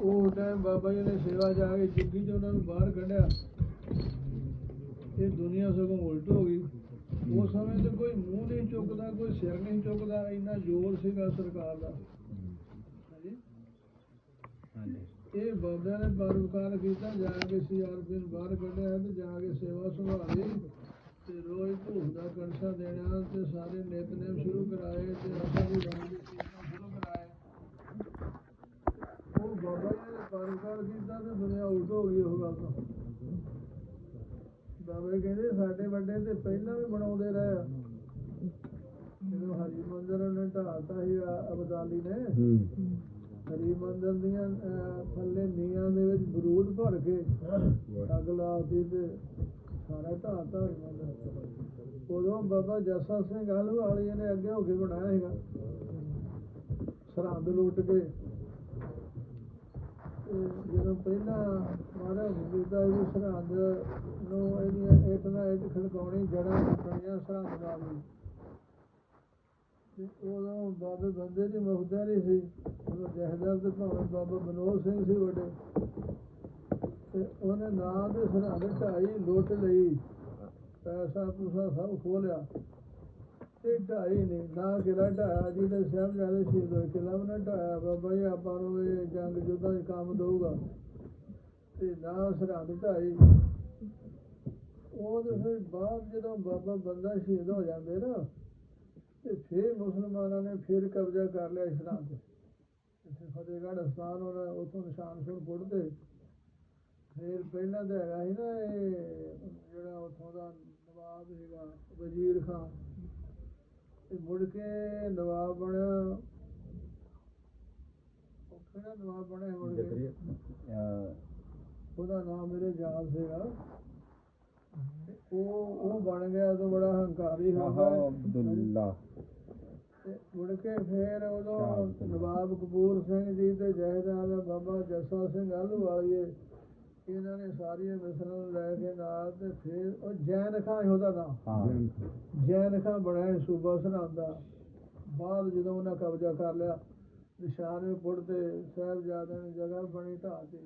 ਉਹ ਟਾਈਮ ਬਾਬਾ ਜੀ ਨੇ ਸੇਵਾ ਜਾ ਕੇ ਚੁੱਕੀ ਤੇ ਉਹਨਾਂ ਨੂੰ ਬਾਹਰ ਕੱਢਿਆ। ਇਹ ਦੁਨੀਆ ਸਗੋਂ ਉਲਟ ਹੋ ਗਈ। ਉਸ ਸਮੇਂ ਤੇ ਕੋਈ ਮੂੰਹ ਨਹੀਂ ਚੁੱਕਦਾ, ਕੋਈ ਸਿਰ ਨਹੀਂ ਚੁੱਕਦਾ, ਇੰਨਾ ਜ਼ੋਰ ਸੀਗਾ ਸਰਕਾਰ ਦਾ। ਇਹ ਬਾਬਿਆਂ ਨੇ ਪਰਉਪਕਾਰ ਕੀਤਾ, ਜਾ ਕੇ ਸੀਆਰਪੀ ਨੂੰ ਬਾਹਰ ਕੱਢਿਆ ਤੇ ਜਾ ਕੇ ਸੇਵਾ ਸੰਭਾਲੀ ਤੇ ਰੋਜ਼ ਧੂਪ ਦਾ ਕਣਸਾ ਦੇਣਾ ਤੇ ਸਾਰੇ ਨਿਤਨੇਮ ਸ਼ੁਰੂ ਕਰਾਏ ਤੇ ਅਸਾਂ ਵੀ ਬਣ ਕੇ ਕੀਰਤਨ ਸ਼ੁਰੂ ਕਰਾਏ ਉਹ ਬਾਬਾ ਪਰਉਪਕਾਰ ਕੀਤਾ ਤੇ ਦੁਨੀਆ ਉਲਟ ਹੋ ਗਈ ਉਹ ਗੱਲ ਤੋਂ ਬਾਬਾ ਕਹਿੰਦੇ ਸਾਡੇ ਵੱਡੇ ਤੇ ਪਹਿਲਾਂ ਵੀ ਬਣਾਉਂਦੇ ਰਹੇ ਆ। ਜਦੋਂ ਹਰੀ ਮੰਦਰ ਨੇ ਢਾਤਾ ਆ- ਅਬਦਾਲੀ ਨੇ ਹਰੀ ਮੰਦਰ ਦੀਆਂ ਥੱਲੇ ਨੀਆਂ ਦੇ ਵਿੱਚ ਬਰੂਦ ਭਰ ਕੇ ਅੱਗ ਲਾਤੀ ਤੇ ਸਾਰਾ ਢਾਤਾ ਹਰੀ ਮੰਦਰ ਉਦੋਂ ਬਾਬਾ ਜੱਸਾ ਸਿੰਘ ਆਲੂ ਵਾਲੀ ਨੇ ਅੱਗੇ ਹੋ ਕੇ ਬਣਾਇਆ ਸੀਗਾ। ਸਰਹੰਦ ਲੁੱਟ ਕੇ ਜਦੋਂ ਪਹਿਲਾਂ ਮਹਾਰਾਜ ਬੀਬਾ ਜੀ ਸਰਹੰਦ ਨੂੰ ਇਹਦੀਆਂ ਇੱਟ ਨਾ ਇੱਟ ਖੜਕਾਉਣੀ ਜੜਾਂ ਟੁੱਟਣੀਆਂ ਸਰਹੰਦ ਨਾਲ ਵੀ। ਤੇ ਉਦੋਂ ਬਾਬੇ ਬੰਦੇ ਦੀ ਮੁਖਤਾਰੀ ਸੀ। ਉਦੋਂ ਜਹਦਰ ਤੇ ਭਾਵੇਂ ਬਾਬਾ ਬਨੋਦ ਸਿੰਘ ਸੀ ਵੱਡੇ, ਤੇ ਉਹਨੇ ਨਾਂ ਦੇ ਸਰਹੰਦ ਢਾਈ ਲੁੱਟ ਲਈ। ਪੈਸਾ ਪੂਸਾ ਸਭ ਖੋਲਿਆ ਤੇ ਢਾਈ ਨਹੀਂ ਨਾ ਕਿਲਾ ਢਾਇਆ ਜਿਹਦੇ ਸਾਹਿਬ ਜ਼ਿਆਦਾ ਸ਼ਹੀਦ ਹੋਏ ਕਿਲਾ ਉਹਨੇ ਢਾਇਆ, ਬਾਬਾ ਜੀ, ਆਪਾਂ ਨੂੰ ਇਹ ਜੰਗ ਜੁੱਧਾਂ 'ਚ ਕੰਮ ਦਊਗਾ। ਤੇ ਨਾ ਸਰਹੰਦ ਢਾਈ। ਉਹ ਤੇ ਫਿਰ ਬਾਅਦ ਜਦੋਂ ਬਾਬਾ ਬੰਦਾ ਸ਼ਹੀਦ ਹੋ ਜਾਂਦੇ ਨਾ, ਤੇ ਫਿਰ ਮੁਸਲਮਾਨਾਂ ਨੇ ਫਿਰ ਕਬਜ਼ਾ ਕਰ ਲਿਆ ਇਸਲਾਮ ਤੇ। ਇੱਥੇ ਫਤਿਹਗੜ੍ਹ ਅਸਥਾਨ ਉਹਨਾਂ ਉਥੋਂ ਨਿਸ਼ਾਨ ਸੁਣ ਪੁੱਟਦੇ ਫਿਰ ਪਹਿਲਾਂ ਤਾਂ ਹੈਗਾ ਸੀ ਨਾ ਇਹ ਜਿਹੜਾ ਉਥੋਂ ਦਾ ਨਵਾਬ ਹੈਗਾ ਵਜ਼ੀਰ ਖਾਨ। ਤੇ ਮੁੜ ਕੇ ਨਵਾਬ ਬਣਿਆ। ਉਹ ਕਿਹੜਾ ਨਵਾਬ ਬਣਿਆ ਮੁੜ ਕੇ ਉਹਦਾ ਨਾਮ ਮੇਰੇ ਯਾਦ ਸੀਗਾ। ਉਹ ਉਹ ਬਣ ਗਿਆ ਤਾਂ ਬੜਾ ਹੰਕਾਰੀ ਹੋ ਗਿਆ ਅਬਦੁੱਲਾ। ਤੇ ਮੁੜ ਕੇ ਫੇਰ ਉਦੋਂ ਨਵਾਬ ਕਪੂਰ ਸਿੰਘ ਜੀ ਤੇ ਜਹੇਦਾਰ ਬਾਬਾ ਜੱਸਾ ਸਿੰਘ ਆਲੂ ਵਾਲੀਏ ਇਹਨਾਂ ਨੇ ਸਾਰੀਆਂ ਮਿਸਰਾਂ ਲੈ ਕੇ ਨਾਲ ਤੇ ਫੇਰ ਉਹ ਜੈਨ ਖਾਂ ਉਹਦਾ ਨਾਮ। ਹਾਂ। ਜੈਨ ਖਾਂ। ਬਣਿਆ ਸੀ ਸੂਬਾ ਸਰਹੰਦ ਦਾ। ਬਾਅਦ ਜਦੋਂ ਉਹਨਾਂ ਕਬਜ਼ਾ ਕਰ ਲਿਆ ਨਿਸ਼ਾਨ ਵੀ ਪੁੱਟਦੇ ਸਾਹਿਬਜ਼ਾਦਿਆਂ ਨੇ ਜਗ੍ਹਾ ਬਣੀ ਢਾਤੀ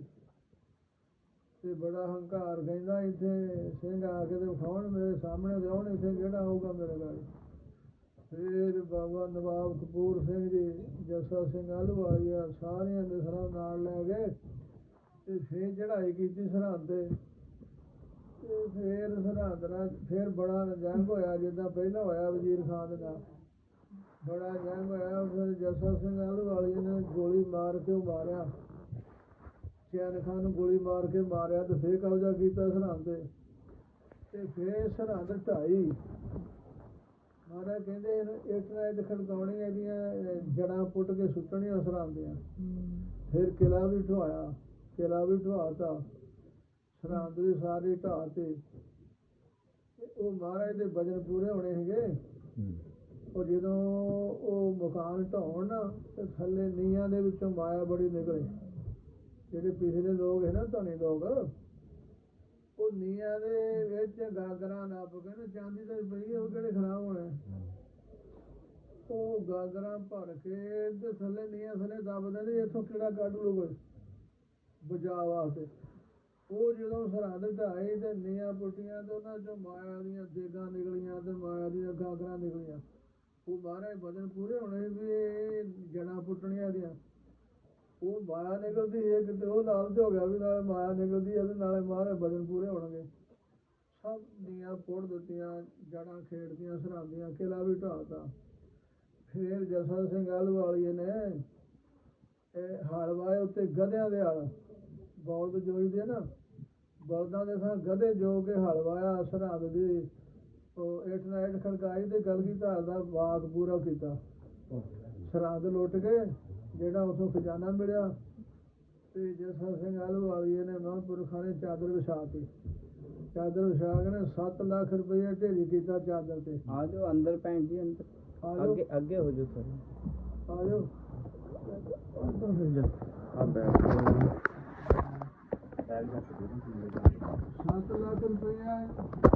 ਤੇ। ਬੜਾ ਹੰਕਾਰ ਕਹਿੰਦਾ ਇੱਥੇ ਸਿੰਘ ਆ ਕੇ ਤੇ ਉਠਾਉਣ ਮੇਰੇ ਸਾਹਮਣੇ ਤੇ ਆਉਣ ਇੱਥੇ ਕਿਹੜਾ ਆਊਗਾ ਮੇਰੇ ਗਾੜੀ ਫਿਰ ਬਾਬਾ ਨਵਾਬ ਕਪੂਰ ਸਿੰਘ ਜੀ ਜੱਸਾ ਸਿੰਘ ਆਲੂਵਾਲੀਆ ਸਾਰੀਆਂ ਮਿਸਰਾਂ ਨਾਲ ਲੈ ਗਏ। ਤੇ ਫਿਰ ਚੜ੍ਹਾਈ ਕੀਤੀ ਸਰਹੰਦ ਤੇ ਤੇ ਫਿਰ ਸਰਹੰਦ ਨਾਲ ਫਿਰ ਬੜਾ ਜੰਗ ਹੋਇਆ ਜਿੱਦਾਂ ਪਹਿਲਾਂ ਹੋਇਆ ਵਜ਼ੀਰ ਖਾਨ ਦੇ। ਬੜਾ ਜੰਗ ਹੋਇਆ ਫਿਰ ਜੱਸਾ ਸਿੰਘ ਆਲੂਵਾਲੀਆ ਨੇ ਗੋਲੀ ਮਾਰ ਕੇ ਮਾਰਿਆ। ਚੈਨ ਖਾਨ ਨੂੰ ਗੋਲੀ ਮਾਰ ਕੇ ਮਾਰਿਆ ਤੇ ਫਿਰ ਕਬਜ਼ਾ ਕੀਤਾ ਸਰਹੰਦ ਤੇ। ਤੇ ਫਿਰ ਸਰਹੰਦ ਢਾਈ। ਮਹਾਰਾਜ ਕਹਿੰਦੇ ਇੱਟ ਨਾਲ ਇੱਟ ਖੜਕਾਉਣੀ ਇਹਦੀਆਂ ਜੜ੍ਹਾਂ ਪੁੱਟ ਕੇ ਸੁੱਟਣੀਆਂ ਸਰਹੰਦ ਦੀਆਂ। ਫਿਰ ਕਿਲਾ ਵੀ ਢਵਾਇਆ ਕਿਲਾ ਵੀ ਢਵਾਤਾ ਸਰਹੰਦ ਵੀ ਸਾਰੇ ਢਾਹ ਤੇ। ਤੇ ਉਹ ਮਹਾਰਾਜ ਦੇ ਵਜਨ ਪੂਰੇ ਹੋਣੇ ਸੀਗੇ। ਉਹ ਜਦੋਂ ਉਹ ਮਕਾਨ ਢਾਉਣ ਨਾ ਤੇ ਥੱਲੇ ਨੀਹਾਂ ਦੇ ਵਿੱਚੋਂ ਮਾਇਆ ਬੜੀ ਨਿਕਲੇ। ਜਿਹੜੇ ਪਿਛਲੇ ਲੋਕ ਹੈ ਨਾ ਧਨੀ ਲੋਕ ਉਹ ਨੀਹਾਂ ਦੇ ਵਿੱਚ ਗਾਗਰਾਂ ਨੱਪ ਕੇ ਨਾ ਚਾਂਦੀ ਦੇ ਪਈ ਉਹ ਕਿਹੜੇ ਖਰਾਬ ਹੋਣੇ? ਉਹ ਗਾਗਰਾਂ ਭਰ ਕੇ ਤੇ ਥੱਲੇ ਨੀਹਾਂ ਥੱਲੇ ਦੱਬ ਦਿੰਦੇ ਇੱਥੋਂ ਕਿਹੜਾ ਕੱਢ ਲੂ ਕੋਈ ਬਚਾ ਵਾਸਤੇ ਉਹ ਜਦੋਂ ਸਰਹੰਦ ਢਾਈ ਤੇ ਨੀਹਾਂ ਪੁੱਟੀਆਂ ਤੇ ਉਹਨਾਂ ਚੋਂ ਮਾਇਆ ਦੀਆਂ ਦੇਗਾਂ ਨਿਕਲੀਆਂ ਤੇ ਮਾਇਆ ਦੀਆਂ ਗਾਗਰਾਂ ਨਿਕਲੀਆਂ। ਉਹ ਮਹਾਰਾਜ ਵਜਨ ਪੂਰੇ ਹੋਣੇ ਵੀ ਇਹ ਪੁੱਟਣੀਆਂ ਦੀਆਂ। ਉਹ ਮਾਇਆ ਨਿਕਲਦੀ ਹੈ ਕਿਤੇ, ਉਹ ਲਾਲਚ ਹੋ ਗਿਆ ਵੀ ਨਾਲੇ ਮਾਇਆ ਨਿਕਲਦੀ ਹੈ ਤੇ ਨਾਲੇ ਮਾਰੇ ਵਜਨ ਪੂਰੇ ਹੋਣਗੇ। ਸਭ ਦੀਆਂ ਪੁੱਟ ਦਿੱਤੀਆਂ, ਜੜਾਂ ਖੇਡਦੀਆਂ ਸਰਾਂਦੀਆਂ ਕਿਲਾ ਵੀ ਢਾਤਾ ਫੇਰ ਜਸਾ ਸਿੰਘ ਆਲੂਵਾਲੀਏ ਨੇ ਇਹ ਹਲ ਉੱਤੇ ਗਧਿਆਂ ਦੇ ਹਲ ਬਲਦ ਜੋਈਦੇ ਨਾ ਬਲਦਾਂ ਦੇ ਥਾਂ ਗਧੇ ਜੋ ਕੇ ਹਲ ਵਾਇਆ ਸਰਹੰਦ ਦੀ ਉਹ ਇੱਟ ਨਾਲ ਇੱਟ ਖੜਕਾਈ ਤੇ ਗਲਗੀ ਧਾਰ ਦਾ ਬਾਗ ਪੂਰਾ ਕੀਤਾ। ਸਰਹੰਦ ਲੁੱਟ ਕੇ ਜਿਹੜਾ ਉਥੋਂ ਖਜ਼ਾਨਾ ਮਿਲਿਆ ਤੇ ਜਸਾ ਸਿੰਘ ਆਲੂਵਾਲੀਏ ਨੇ ਮਹਾਂਪੁਰਖਾਂ ਨੇ ਚਾਦਰ ਵਿਛਾਤੀ ਚਾਦਰ ਵਿਛਾ ਕੇ ਨੇ 7 ਲੱਖ ਰੁਪਏ ਢੇਰੀ ਕੀਤਾ ਚਾਦਰ ਤੇ। ਆ ਜਾਓ ਅੰਦਰ ਭੈਣ ਜੀ ਅੰਦਰ। ਅੱਗੇ ਅੱਗੇ ਹੋ ਜਾਓ ਸਰ ਆ ਜਾਓ। ਅੰਦਰ ਫਿਰ ਜਾ। ਆ ਬੈਠ। ਜਾਓ 7 ਲੱਖ ਰੁਪਇਆ